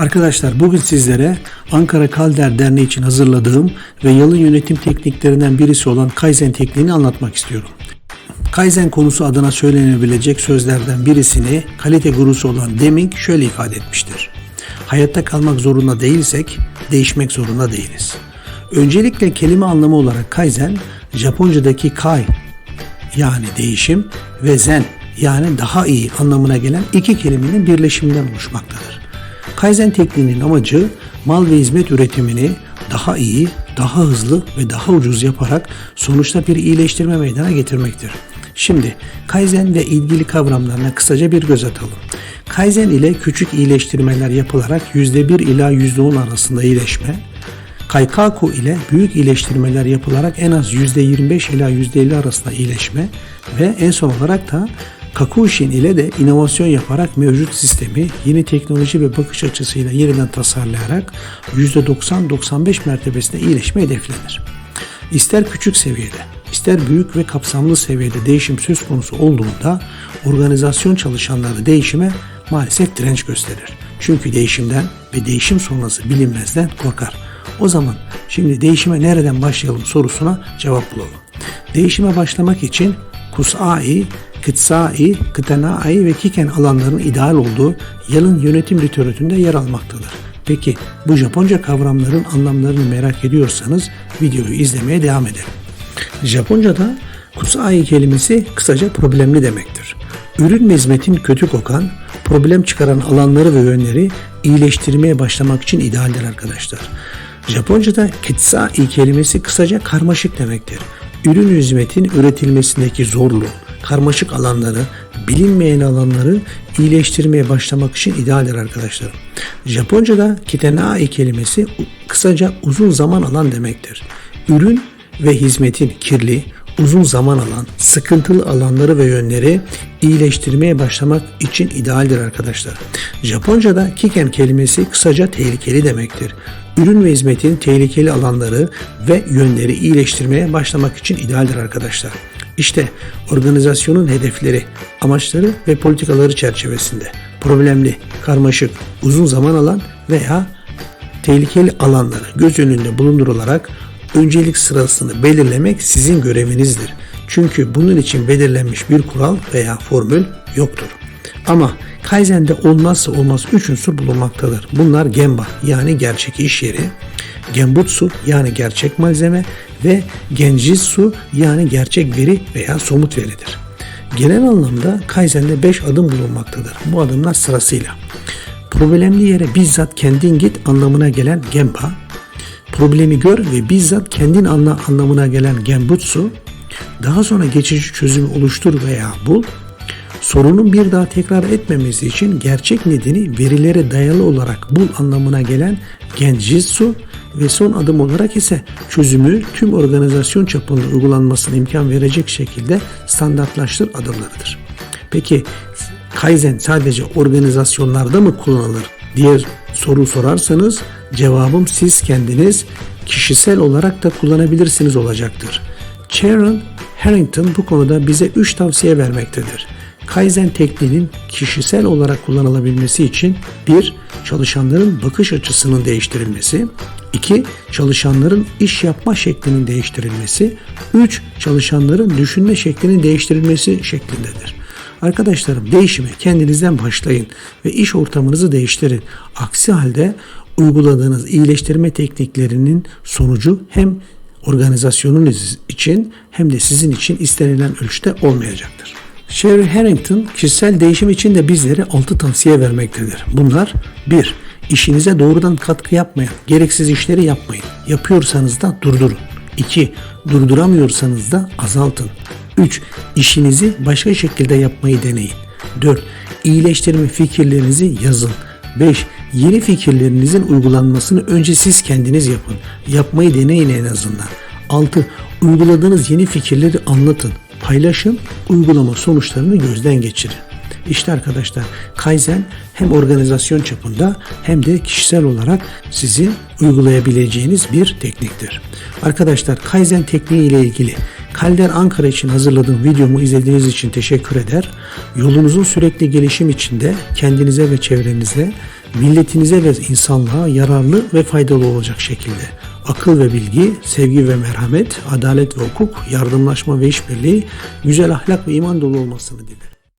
Arkadaşlar bugün sizlere Ankara Kalder Derneği için hazırladığım ve yalın yönetim tekniklerinden birisi olan Kaizen tekniğini anlatmak istiyorum. Kaizen konusu adına söylenebilecek sözlerden birisini kalite gurusu olan Deming şöyle ifade etmiştir. Hayatta kalmak zorunda değilsek değişmek zorunda değiliz. Öncelikle kelime anlamı olarak Kaizen, Japonca'daki Kai yani değişim ve Zen yani daha iyi anlamına gelen iki kelimenin birleşiminden oluşmaktadır. Kaizen tekniğinin amacı mal ve hizmet üretimini daha iyi, daha hızlı ve daha ucuz yaparak sonuçta bir iyileştirme meydana getirmektir. Şimdi Kaizen ve ilgili kavramlarına kısaca bir göz atalım. Kaizen ile küçük iyileştirmeler yapılarak %1 ila %10 arasında iyileşme, Kaikaku ile büyük iyileştirmeler yapılarak en az %25 ila %50 arasında iyileşme ve en son olarak da Kakushin ile de inovasyon yaparak mevcut sistemi yeni teknoloji ve bakış açısıyla yeniden tasarlayarak %90-95 mertebesinde iyileşme hedeflenir. İster küçük seviyede, ister büyük ve kapsamlı seviyede değişim söz konusu olduğunda organizasyon çalışanları değişime maalesef direnç gösterir. Çünkü değişimden ve değişim sonrası bilinmezden korkar. O zaman şimdi değişime nereden başlayalım sorusuna cevap bulalım. Değişime başlamak için Kusai, Kıtsai, Kıtanai ve Kiken alanlarının ideal olduğu yalın yönetim literatüründe yer almaktadır. Peki bu Japonca kavramların anlamlarını merak ediyorsanız videoyu izlemeye devam edelim. Japonca'da Kusai kelimesi kısaca problemli demektir. Ürün ve hizmetin kötü kokan, problem çıkaran alanları ve yönleri iyileştirmeye başlamak için idealdir arkadaşlar. Japonca'da kitsai kelimesi kısaca karmaşık demektir. Ürün hizmetin üretilmesindeki zorluğu, karmaşık alanları, bilinmeyen alanları iyileştirmeye başlamak için idealdir arkadaşlar. Japonca'da kitenai kelimesi kısaca uzun zaman alan demektir. Ürün ve hizmetin kirli, uzun zaman alan, sıkıntılı alanları ve yönleri iyileştirmeye başlamak için idealdir arkadaşlar. Japonca'da kiken kelimesi kısaca tehlikeli demektir. Ürün ve hizmetin tehlikeli alanları ve yönleri iyileştirmeye başlamak için idealdir arkadaşlar. İşte organizasyonun hedefleri, amaçları ve politikaları çerçevesinde problemli, karmaşık, uzun zaman alan veya tehlikeli alanları göz önünde bulundurularak öncelik sırasını belirlemek sizin görevinizdir. Çünkü bunun için belirlenmiş bir kural veya formül yoktur. Ama Kaizen'de olmazsa olmaz üç unsur bulunmaktadır. Bunlar Gemba yani gerçek iş yeri, Genbutsu yani gerçek malzeme ve Genjitsu yani gerçek veri veya somut veridir. Genel anlamda Kaizen'de 5 adım bulunmaktadır. Bu adımlar sırasıyla problemli yere bizzat kendin git anlamına gelen Gemba, problemi gör ve bizzat kendin anla anlamına gelen Genbutsu, daha sonra geçici çözümü oluştur veya bul, sorunun bir daha tekrar etmemesi için gerçek nedeni verilere dayalı olarak bul anlamına gelen Genjitsu ve son adım olarak ise çözümü tüm organizasyon çapında uygulanmasına imkan verecek şekilde standartlaştır adımlarıdır. Peki Kaizen sadece organizasyonlarda mı kullanılır diye soru sorarsanız cevabım siz kendiniz kişisel olarak da kullanabilirsiniz olacaktır. Sharon Harrington bu konuda bize 3 tavsiye vermektedir. Kaizen tekniğinin kişisel olarak kullanılabilmesi için 1. Çalışanların bakış açısının değiştirilmesi 2. Çalışanların iş yapma şeklinin değiştirilmesi 3. Çalışanların düşünme şeklinin değiştirilmesi şeklindedir. Arkadaşlarım değişime kendinizden başlayın ve iş ortamınızı değiştirin. Aksi halde uyguladığınız iyileştirme tekniklerinin sonucu hem organizasyonunuz için hem de sizin için istenilen ölçüde olmayacaktır. Sherry Harrington kişisel değişim için de bizlere 6 tavsiye vermektedir. Bunlar 1. İşinize doğrudan katkı yapmayan, gereksiz işleri yapmayın. Yapıyorsanız da durdurun. 2. Durduramıyorsanız da azaltın. 3. İşinizi başka şekilde yapmayı deneyin. 4. İyileştirme fikirlerinizi yazın. 5. Yeni fikirlerinizin uygulanmasını önce siz kendiniz yapın. Yapmayı deneyin en azından. 6. Uyguladığınız yeni fikirleri anlatın, paylaşın, uygulama sonuçlarını gözden geçirin. İşte arkadaşlar Kaizen hem organizasyon çapında hem de kişisel olarak sizin uygulayabileceğiniz bir tekniktir. Arkadaşlar Kaizen tekniği ile ilgili Kalder Ankara için hazırladığım videomu izlediğiniz için teşekkür eder. Yolunuzun sürekli gelişim içinde kendinize ve çevrenize milletinize ve insanlığa yararlı ve faydalı olacak şekilde akıl ve bilgi, sevgi ve merhamet, adalet ve hukuk, yardımlaşma ve işbirliği, güzel ahlak ve iman dolu olmasını dilerim.